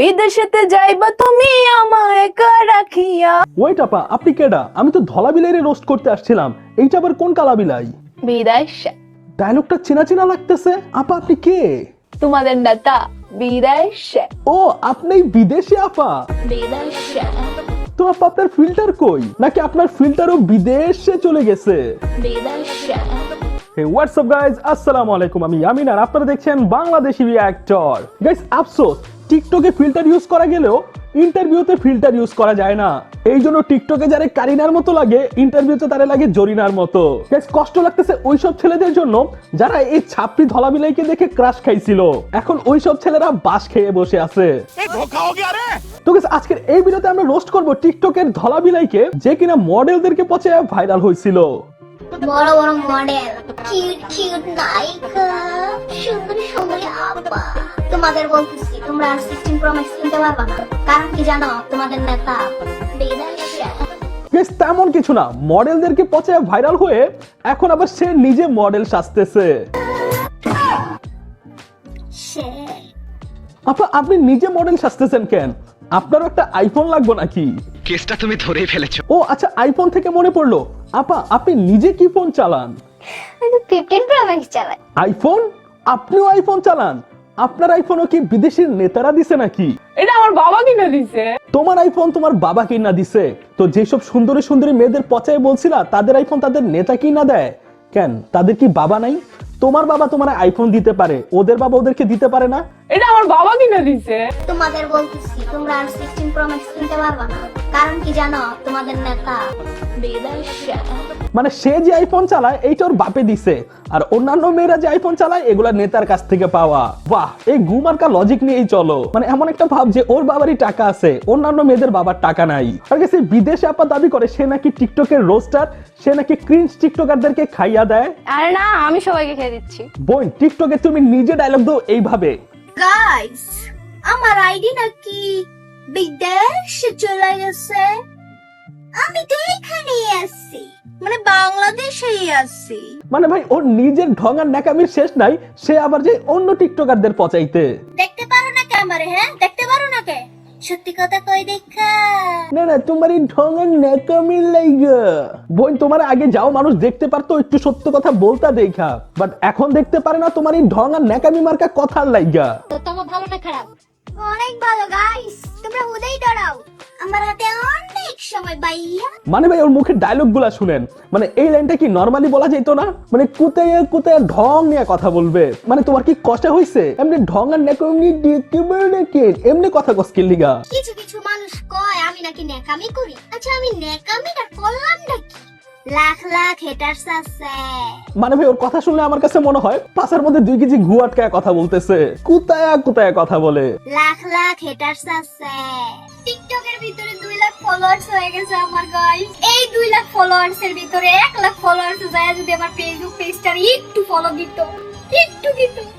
বিদেশেতে যাইবা তুমি আমায় একা রাখিয়া। ওয়েট আপা আপনি কেডা? আমি তো ধলা বিলাইরে রোস্ট করতে আসছিলাম। এইটা আবার কোন কালা বিলাই? ডায়লগটা চেনা চেনা লাগতেছে। আপা আপনি কে? তোমাদের নেতা ও আপনি বিদেশি আপা? তো আপা আপনার ফিল্টার কই? নাকি আপনার ফিল্টারও বিদেশে চলে গেছে? বিদেশে। হোয়াটসঅ্যাপ গাইজ আসসালামু আলাইকুম আমি ইয়ামিন আর আপনারা দেখছেন বাংলাদেশি রিঅ্যাক্টর গাইজ আফসোস টিকটকে ফিল্টার ইউজ করা গেলেও ইন্টারভিউতে ফিল্টার ইউজ করা যায় না। এই জন্য টিকটকে যারা কারিনার মতো লাগে ইন্টারভিউতে তারা লাগে জরিনার মতো। কষ্ট লাগতেছে ওইসব ছেলেদের জন্য যারা এই ছাপড়ি ধলাবিলাইকে দেখে ক্রাশ খাইছিল। এখন ওইসব ছেলেরা বাস খেয়ে বসে আছে। তো আজকের এই ভিডিওতে আমরা রোস্ট করব টিকটকের ধলাবিলাইকে যে কিনা মডেলদেরকে পচে ভাইরাল হয়েছিল বড় বড় মডেল কিউট কিউট নায়িকা সুন্দরী সুন্দরী আপা তোমাদের বলতেছি তোমরা আর সিক্সটিন প্রো ম্যাক্স কিনতে পারবা না। কারণ কি জানো তোমাদের নেতা বেশ তেমন কিছু না। মডেলদেরকে পচে ভাইরাল হয়ে এখন আবার সে নিজে মডেল সাজতেছে। আপা আপনি নিজে মডেল সাজতেছেন কেন? আপনারও একটা আইফোন লাগবে নাকি? কেসটা তুমি ধরেই ফেলেছো। ও আচ্ছা আইফোন থেকে মনে পড়ল। আপা আপনি নিজে কি ফোন চালান? আমি ফিফটিন প্রো ম্যাক্স চালাই। আইফোন আপনিও আইফোন চালান? আপনার আইফোনও কি বিদেশের নেতারা দিছে নাকি? এটা আমার বাবা কিনে দিছে? তোমার আইফোন তোমার বাবা কিনা দিছে? তো যেসব সুন্দরী সুন্দরী মেয়েদের পচায় বলছিলা তাদের আইফোন তাদের নেতা কিনা দেয়? কেন? তাদের কি বাবা নাই? তোমার বাবা তোমার আইফোন দিতে পারে ওদের বাবা ওদেরকে দিতে পারে না? এটা আমার বাবা কিনে দিছে। তোমাদের বলতেছি তোমরা আর সিক্সটিন প্রো ম্যাক্স কিনতে পারবা না। কারণ কি জানো তোমাদের নেতা মানে সে যে আইফোন চালায় এইটা ওর বাপে দিছে। আর অন্যান্য মেয়েরা যে আইফোন চালায় এগুলা নেতার কাছ থেকে পাওয়া। বাহ এই গুমার্কা লজিক নিয়েই চলো। মানে এমন একটা ভাব যে ওর বাবারই টাকা আছে অন্যান্য মেয়েদের বাবার টাকা নাই। আর সে বিদেশে আপা দাবি করে সে নাকি টিকটকের রোস্টার সে নাকি ক্রিঞ্জ টিকটকারদেরকে খাইয়া দেয়? আরে না আমি সবাইকে খেয়ে দিচ্ছি। বোন টিকটকে তুমি নিজে ডায়লগ দাও এইভাবে। গাইস আমার আইডি নাকি বিদেশে চলে গেছে? আমি তো এখানেই আছি মানে বাংলাদেশেই আছি। মানে ভাই ওর নিজের ঢঙ্গার নাকামির শেষ নাই সে আবার যে অন্য টিকটকারদের পচাইতে। দেখতে পারো না কে আমারে হ্যাঁ? দেখতে পারো না কে? সত্যি কথা কই দেখা? না না তোমার এই ঢঙের ন্যাকামির লাইগা বোন তোমার আগে যাও মানুষ দেখতে পারতো একটু সত্য কথা বলতা দেখা। বাট এখন দেখতে পারে না তোমার এই ঢঙ্গার ন্যাকামি মার্কা কথার লাইগা। তো তোমার ভালো না খারাপ? অনেক ভালো গাইস তোমরা উদেই দাঁড়াও। আমার হাতে অনেক সময় ভাইয়া। মানে ভাই ওর মুখের ডায়লগগুলা শুনেন। মানে এই লাইনটা কি নরমালি বলা যেত না? মানে কুতে কুতে ঢং নিয়ে কথা বলবে। মানে তোমার কি কষ্ট হইছে? এমনি ঢং আর ন্যাকামি দেখতে পারে নাকি এমনি কথা কস্কিল লিগা? কিছু কিছু মানুষ কয় আমি নাকি নেকামি করি? আচ্ছা আমি নেকামিটা করলাম নাকি? লাখ লাখ হেটার্স আছে। মানে ভাই ওর কথা শুনলে আমার কাছে মনে হয় পাশের মধ্যে দুই কেজি ঘু আটকায় কথা বলতেছে। কুতায়া কুতায়া কথা বলে। লাখ লাখ হেটার্স আছে। টিকটকের ভিতরে দুই লাখ ফলোয়ার্স হয়ে গেছে আমার গাইস এই দুই লাখ ফলোয়ার্স এর ভিতরে এক লাখ ফলোয়ার্স যায় যদি আমার ফেসবুক পেজটা একটু ফলো দিত।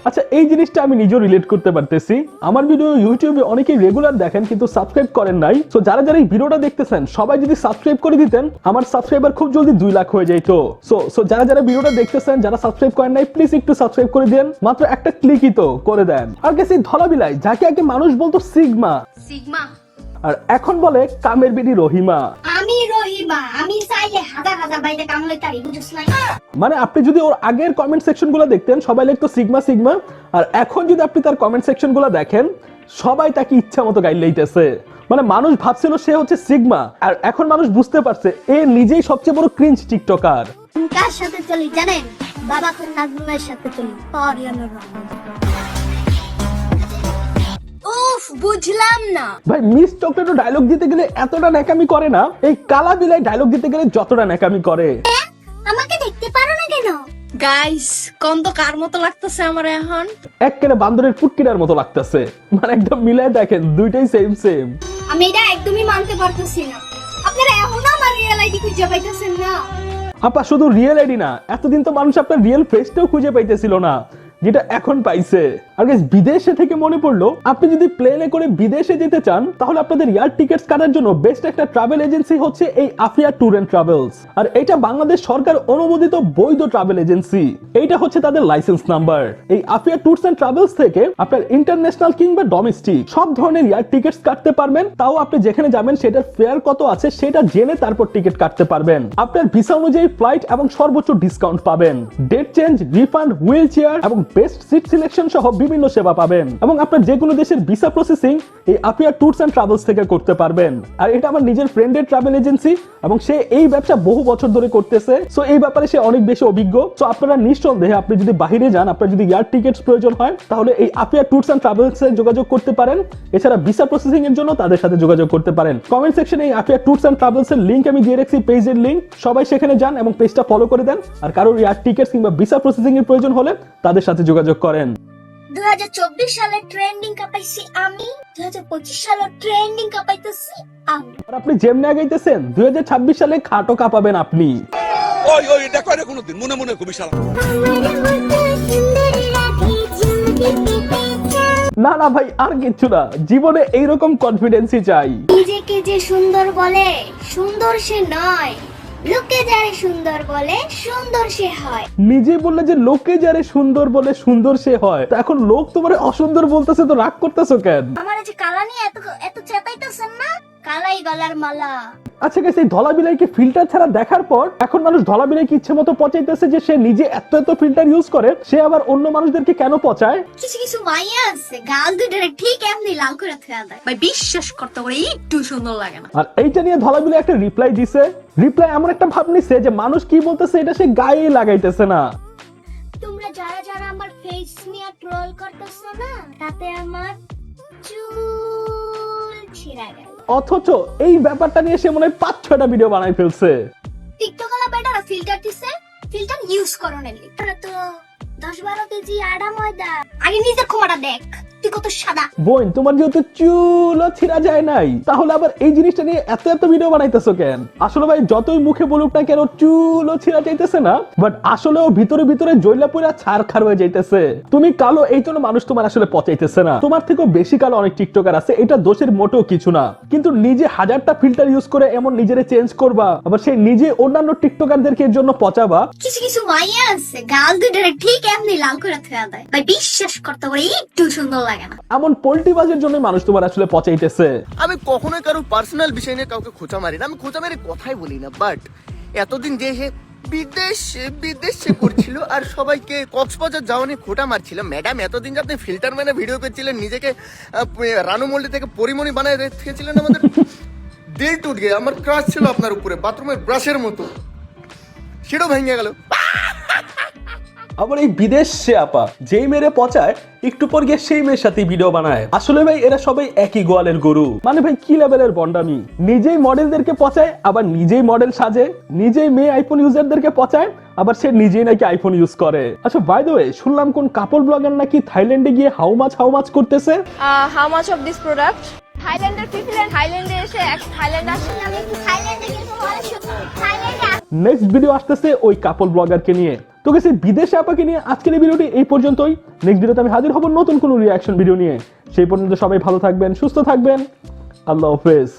আচ্ছা এই জিনিসটা আমি নিজেও রিলেট করতে পারতেছি। আমার ভিডিও ইউটিউবে অনেকেই রেগুলার দেখেন কিন্তু সাবস্ক্রাইব করেন নাই। তো যারা যারা এই ভিডিওটা দেখতেছেন সবাই যদি সাবস্ক্রাইব করে দিতেন আমার সাবস্ক্রাইবার খুব জলদি দুই লাখ হয়ে যাইতো। সো সো যারা যারা ভিডিওটা দেখতেছেন যারা সাবস্ক্রাইব করেন নাই প্লিজ একটু সাবস্ক্রাইব করে দেন মাত্র একটা ক্লিকই তো করে দেন। আর গেছে ধলা বিলাই যাকে আগে মানুষ বলতো সিগমা। সিগমা। আর এখন বলে কামের বিডি রহিমা। আমি রহিমা আমি চাইলে হাজার হাজার বাইরে কামলে তারি বুঝছ না? মানে আপনি যদি ওর আগের কমেন্ট সেকশনগুলো দেখতেন সবাই লিখতো সিগমা সিগমা আর এখন যদি আপনি তার কমেন্ট সেকশনগুলো দেখেন সবাই তাকে ইচ্ছা মতো গাইল লইতেছে। মানে মানুষ ভাবছিল সে হচ্ছে সিগমা আর এখন মানুষ বুঝতে পারছে এ নিজেই সবচেয়ে বড় ক্রিঞ্জ টিকটকার কার সাথে চলি জানেন? বাবা কোন নাজমুলের সাথে চলি বুঝলাম না। ভাই মিস চকলেটও ডায়লগ দিতে গেলে এতটা ন্যাকামি করে না? এই কালা বিলাই ডায়লগ দিতে গেলে যতটা ন্যাকামি করে। আমাকে দেখতে পারো না কেন? গাইস কোন তো কার মতো লাগতেছে আমার এখন? এক কেনে বান্দরের ফুটকিটার মতো লাগতেছে। মানে একদম মিলাই দেখেন দুইটাই সেম সেম আমি এটা একদমই মানতে পারতেছি না। আপনারা এখনও আমার রিয়েল আইডি খুঁজে পাইতেছেন না। আপা শুধু রিয়েল আইডি না এতদিন তো মানুষ আপনার রিয়েল ফেসটাও খুঁজে পাইতেছিল না যেটা এখন পাইছে। আর বিদেশে থেকে মনে পড়ল, আপনি যদি প্লেনে করে বিদেশে যেতে চান, তাহলে আপনাদের এয়ার টিকিটস কাটার জন্য বেস্ট একটা ট্রাভেল এজেন্সি হচ্ছে এই আফিয়া ট্যুর এন্ড ট্রাভেলস আর এটা বাংলাদেশ সরকার অনুমোদিত বৈধ ট্রাভেল এজেন্সি এইটা হচ্ছে তাদের লাইসেন্স নাম্বার এই আফিয়া ট্যুরস এন্ড ট্রাভেলস থেকে আপনার ইন্টারন্যাশনাল কিংবা ডোমেস্টিক সব ধরনের এয়ার টিকিটস কাটতে পারবেন। তাও আপনি যেখানে যাবেন, সেটার ফেয়ার কত আছে, সেটা জেনে তারপর টিকিট কাটতে পারবেন। আপনার ভিসা অনুযায়ী ফ্লাইট এবং সর্বোচ্চ ডিসকাউন্ট পাবেন। Date change refund wheelchair এবং বেস্ট সিট সিলেকশন সহ বিভিন্ন সেবা পাবেন এবং আপনার যে কোনো দেশের ভিসা প্রসেসিং এই আপিয়া ট্যুরস এন্ড ট্রাভেলস থেকে করতে পারবেন। আর এটা আমার নিজের ফ্রেন্ডের ট্রাভেল এজেন্সি এবং সে এই ব্যবসা বহু বছর ধরে করতেছে। সো এই ব্যাপারে সে অনেক বেশি অভিজ্ঞ। সো আপনারা নিঃসন্দেহে আপনি যদি বাইরে যান, আপনার যদি এয়ার টিকিটস প্রয়োজন হয়, তাহলে এই আপিয়া ট্যুরস এন্ড ট্রাভেলস যোগাযোগ করতে পারেন। এছাড়া ভিসা প্রসেসিং এর জন্য তাদের সাথে যোগাযোগ করতে পারেন। কমেন্ট সেকশনে এই আপিয়া ট্যুরস এন্ড ট্রাভেলস এর লিংক আমি দিয়ে রাখছি পেজের লিংক সবাই সেখানে যান এবং পেজটা ফলো করে দেন। আর কারোর এয়ার টিকিটস কিংবা ভিসা প্রসেসিং এর প্রয়োজন হলে তাদের সাথে যোগাযোগ করেন। দু সালে ট্রেন্ডিং কাপাইছি আমি দু সালে ট্রেন্ডিং কাপাইতেছি আমি। আর আপনি যেমনি আগাইতেছেন দুই সালে খাটো কাঁপাবেন আপনি। ওই ওই এটা করে কোনোদিন মনে মনে কবি শালা। না না ভাই আর কিচ্ছু না। জীবনে এইরকম কনফিডেন্সই চাই। নিজেকে যে সুন্দর বলে সুন্দর সে নয়। লোকে যারে সুন্দর বলে সুন্দর সে হয়। নিজে বললে যে লোকে যারে সুন্দর বলে সুন্দর সে হয় তো এখন লোক তোমারে অসুন্দর বলতেছে তো রাগ করতেছো কেন? আমার যে কালা নিয়ে এত এত চেতাইতেছেন না? কালাই গলার মালা। আচ্ছা গেছে এই ধলা বিলাইকে ফিল্টার ছাড়া দেখার পর এখন মানুষ ধলা বিলাইকে ইচ্ছে মতো পচাইতেছে যে সে নিজে এত এত ফিল্টার ইউজ করে সে আবার অন্য মানুষদেরকে কেন পচায়? কিছু কিছু মাইয়া আছে গাল দুটারে ঠিক এমনি লাল করে থুয়া দেয় ভাই বিশ্বাস করতে পারে একটু সুন্দর লাগে না। আর এইটা নিয়ে ধলা বিলাই একটা রিপ্লাই দিছে। রিপ্লাই এমন একটা ভাব নিছে যে মানুষ কি বলতেছে এটা সে গায়ে লাগাইতেছে না। তোমরা যারা যারা আমার ফেস নিয়ে ট্রোল করতেছো না তাতে আমার চুল ছিঁড়া গেল অথচ এই ব্যাপারটা নিয়ে সে মনে হয় পাঁচ ছয়টা ভিডিও বানাই ফেলছে। টিকটক আলা বেটারা ফিল্টার দিছে। ফিল্টার ইউজ করো নালি তো দশ বারো কেজি আডা ময়দা। আগে নিজের ক্ষমাটা দেখ। তুই কত সাদা। বোন তোমার যেহেতু চুলও ছিঁড়া যায় নাই তাহলে আবার এই জিনিসটা নিয়ে এত এত ভিডিও বানাইতেছো কেন? আসলে ভাই যতই মুখে বলুক না কেন চুলও ছিঁড়া যাইতেছে না বাট আসলেও ভিতরে ভিতরে জৈলা পুরা হয়ে যাইতেছে। তুমি কালো এই জন্য মানুষ তোমার আসলে পচাইতেছে না। তোমার থেকেও বেশি কালো অনেক টিকটকার আছে এটা দোষের মোটেও কিছু না। কিন্তু নিজে হাজারটা ফিল্টার ইউজ করে এমন নিজেরে চেঞ্জ করবা আবার সেই নিজে অন্যান্য টিকটকারদেরকে এর জন্য পচাবা। কিছু কিছু মাইয়া আছে গাল দুটারে ঠিক এমনি লাল করে থুয়া দেয়। ভাই বিশ্বাস করতে পারে একটু সুন্দর লাগে না। এমন পোল্টিবাজের জন্য মানুষ তোমার আসলে পচাইতেছে। আমি কখনোই কারও পার্সোনাল বিষয় নিয়ে কাউকে খোঁচা মারি না। আমি খোঁচা মেরে কথাই বলি না বাট এতদিন যে সে বিদেশে বিদেশে করছিল আর সবাইকে কক্সবাজার যাওয়া নিয়ে খোটা মারছিল। ম্যাডাম এতদিন যে আপনি ফিল্টার ম্যানে ভিডিও করছিলেন নিজেকে রানু মল্লি থেকে পরিমণি বানায় রেখেছিলেন আমাদের দিল টুট গিয়ে। আমার ক্রাশ ছিল আপনার উপরে বাথরুমের ব্রাশের মতো। সেটাও ভেঙে গেল। আবার এই বিদেশ সে আপা যেই মেরে পচায় একটু পর গিয়ে সেই মেয়ের সাথে ভিডিও বানায়। আসলে ভাই এরা সবাই একই গোয়ালের গরু। মানে ভাই কি লেভেলের বন্ডামি? নিজেই মডেলদেরকে পচায় আবার নিজেই মডেল সাজে নিজেই মেয়ে আইফোন ইউজারদেরকে পচায় আবার সে নিজেই নাকি আইফোন ইউজ করে। আচ্ছা বাই দ্য ওয়ে শুনলাম কোন কাপড় ব্লগার নাকি থাইল্যান্ডে গিয়ে হাউ মাছ হাউ মাছ করতেছে? How much of this product থাইল্যান্ডের ফিফিল্যান্ড থাইল্যান্ডে এসে এক থাইল্যান্ড আসে আমি থাইল্যান্ডে সুন্দর থাইল্যান্ডে নেক্সট ভিডিও আসতেছে ওই কাপড় ব্লগারকে নিয়ে। তো গেছে বিদেশে আপাকে নিয়ে আজকের এই ভিডিওটি এই পর্যন্তই। নেক্সট ভিডিওতে আমি হাজির হব নতুন কোনো রিয়াকশন ভিডিও নিয়ে। সেই পর্যন্ত সবাই ভালো থাকবেন, সুস্থ থাকবেন। আল্লাহ হাফেজ।